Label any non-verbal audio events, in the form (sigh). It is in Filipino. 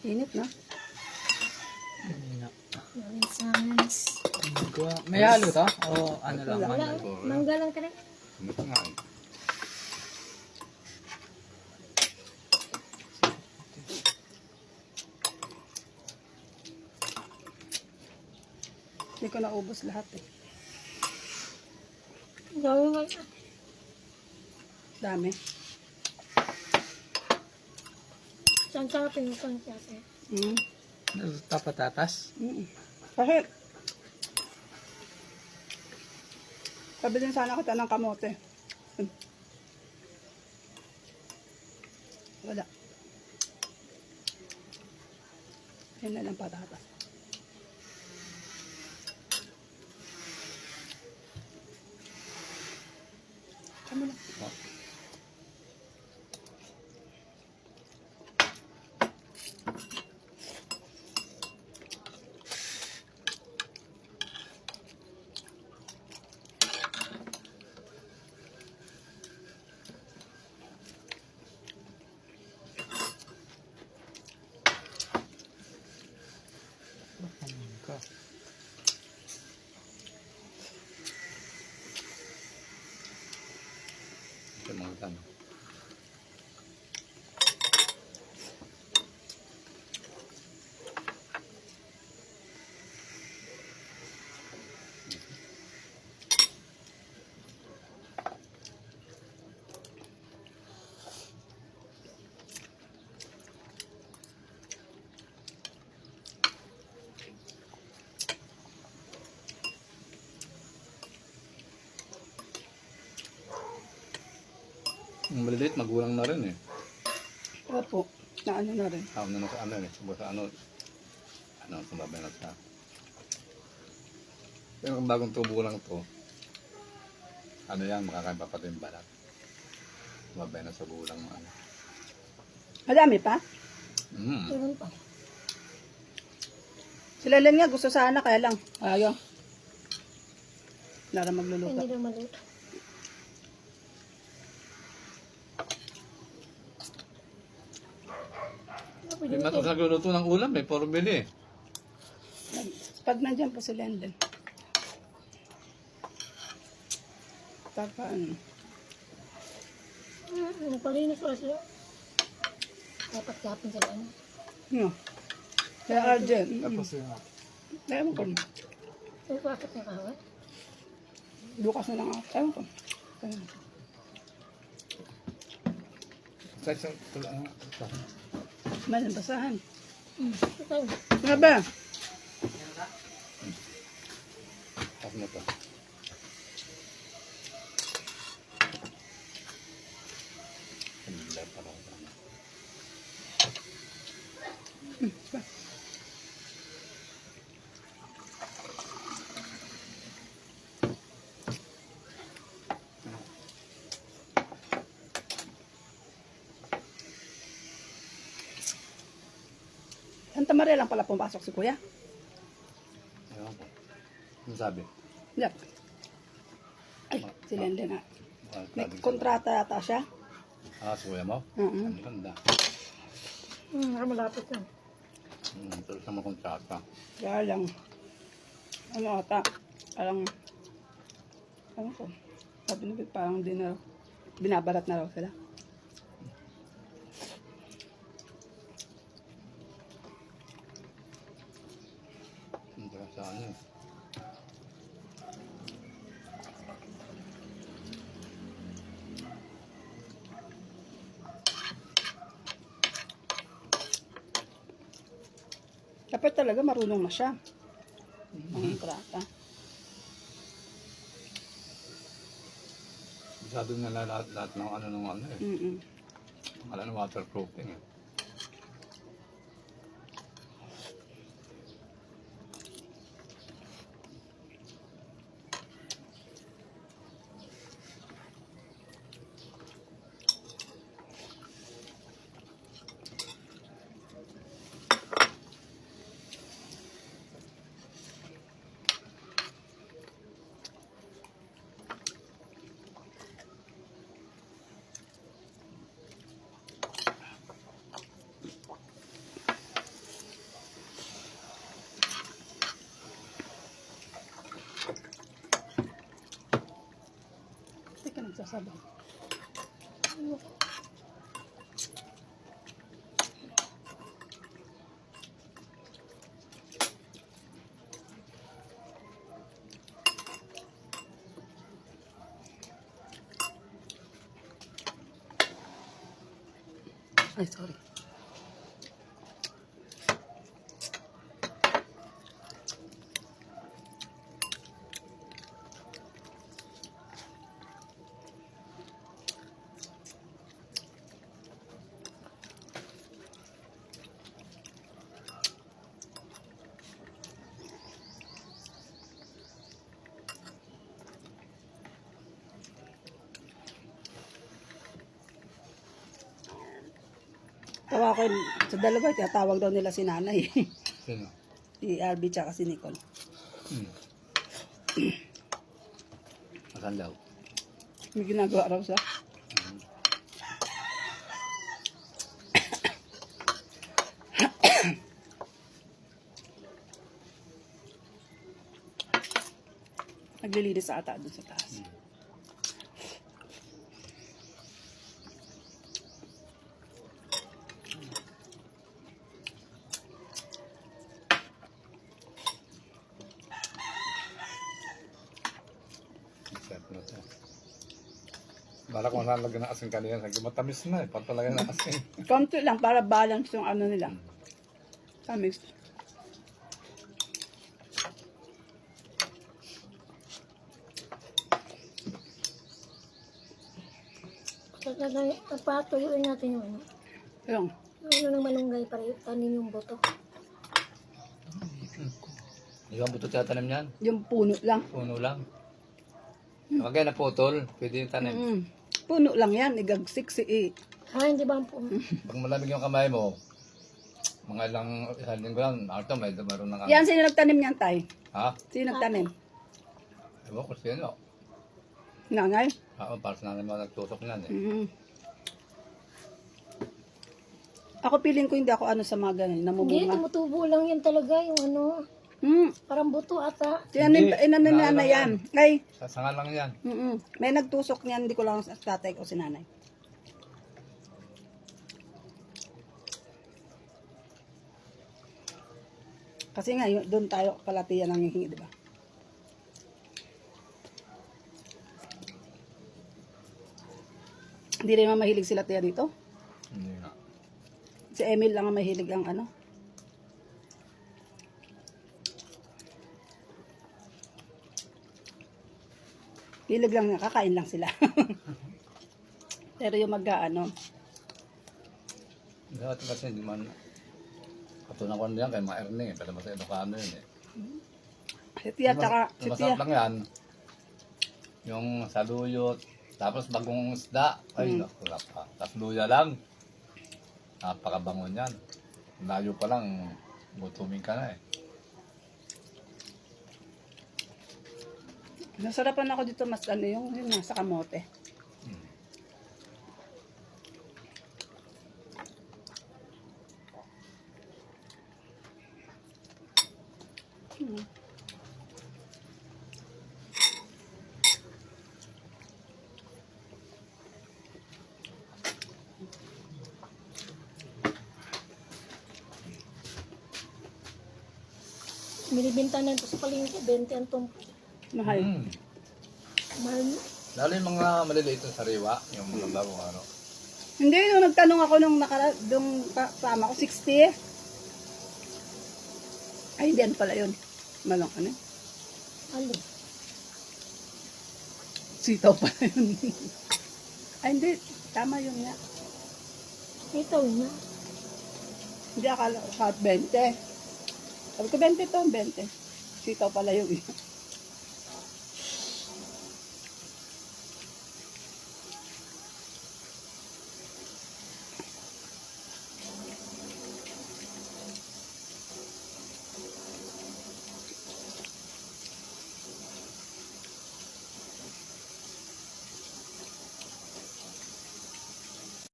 Init na. Maraming sans. May halo to? O ano lang? Wala, mangga? mangga lang ka rin. Ano nga eh. Hindi ko naubos lahat eh. Dami. Dami. Saan sa yung sans natin? Mm. Tapatatas? Mm. Kasi, sabi din sana kita ng kamote. Hmm. Wala. Yan na lang patatas. Kamo na. Mangga. Ito Ang maliliit, magulang na rin eh. Opo. Na ano na rin. Tawag na na sa ano eh. Subo sa ano. Ano, sumabay na sa. Pero kung bagong tubo lang to, ano yan, makakain pa pati yung balat. Sumabay na sa bulang ano. Madami pa. Mm. Meron pa. Sila lang nga gusto sana kaya lang. Ayaw. Lara magluluto. Hindi na maluto. Pwede Hindi mo matong nagluluto ng ulam eh, puro bili eh. Pag nandyan po si Lenden. Taka ano. Ah, Nagpalinis ko sila. Dapat kapin sila. ano. No. Kaya mm, Tapos yung Ewan ko. May bakit na kawat? Bukas na lang ako. Ewan ko. Ewan ko. Sa isang tulang. Malang basahan. Ito. Nga ba? Tapos mo to. Santa Maria lang pala pumasok si Kuya. Ewan ko. Ano sabi? Yep. Ay, si Lenden ah. Ah, May sabi kontrata yata siya. Ah, suya mo? Oo. Ang ganda. Hmm, ah, malapit lang. Hmm, ito sa mga kontrata. Kaya lang. Ano ata? Parang, ano ko? Sabi nila parang di na, binabarat na raw sila. Hindi ka sa ano. Dapat talaga marunong na siya. Ang kontrata. Masyado na lahat, lahat ng ano ng ano eh. Mm-mm. Wala na waterproofing eh. 下吧。哎，sorry。Tawa ko yun, sa dalawa, tinatawag daw nila si nanay. Sino? (laughs) si RB tsaka si Nicole. Hmm. Asan daw? May ginagawa raw siya. (coughs) Naglilinis sa ata doon sa taas. Sarap na to. Bala ko saan lagyan ng asin kanina. Sabi matamis na eh. Pagpalagyan ng asin. (laughs) Konti lang para balance yung ano nila. Tamis. Papatuyuin natin yung ano. Ayun. Yung ano ng malunggay para tanin yung boto. Ba buto tatanim yan? Yung puno lang. Puno lang. Kapag yan naputol, pwede yung tanim. Mm. Puno lang yan. Igagsik si E. Ah, hindi ba ang po? (laughs) Pag malamig yung kamay mo, mga ilang isang linggo lang, ito may dumaroon ng Yan, sino nagtanim niyan, Tay? Ha? Sino nagtanim? Ewan ko sino. Nanay? Ha, para sa namin mga nagtusok niyan eh. Mhm. Ako piling ko hindi ako ano sa mga ganun, Hindi, namumunga. tumutubo lang yan talaga yung ano. Hmm. Parang buto ata. Yan, Hindi. inano Inaano na lang yan. Ay, Sasangan lang yan. mm may nagtusok niyan, hindi ko lang sa tatay ko si nanay. Kasi nga, yun- doon tayo kalatiyan ang hihingi, di ba? Hindi rin naman mahilig sila tiya dito. Hindi. Si Emil lang ang mahilig ang ano. Hilig lang kakain lang sila. (laughs) Pero yung mag-ano, Dati kasi hindi man katunan ko na yan kay mga Ernie. Pero mas Ilocano yun eh. si Tia tsaka si Tia. masarap lang yan. Yung saluyot. Tapos bagong isda. Ay, Mm. naku, pa. Tapos luya lang. Napakabango niyan. Layo pa lang, gutumin ka na eh. Nasarapan ako dito mas ano yung, yung nasa kamote. Hmm. Binibinta na ito sa palengke, 20 ang tumpo. Mahal. Mm. Mahal na. Lalo yung mga maliliit na sariwa, yung mga bagong ano. Hindi, nung nagtanong ako nung nakara, nung kasama ko, 60. Ay, hindi, ano pala yun? Malong, ano? Ano? Sitaw pala yun. (laughs) Ay, hindi. Tama yun nga. Ito na. Hindi, akala ko, 20. Sabi ko, 20 to, 20. Sitaw pala yun. (laughs)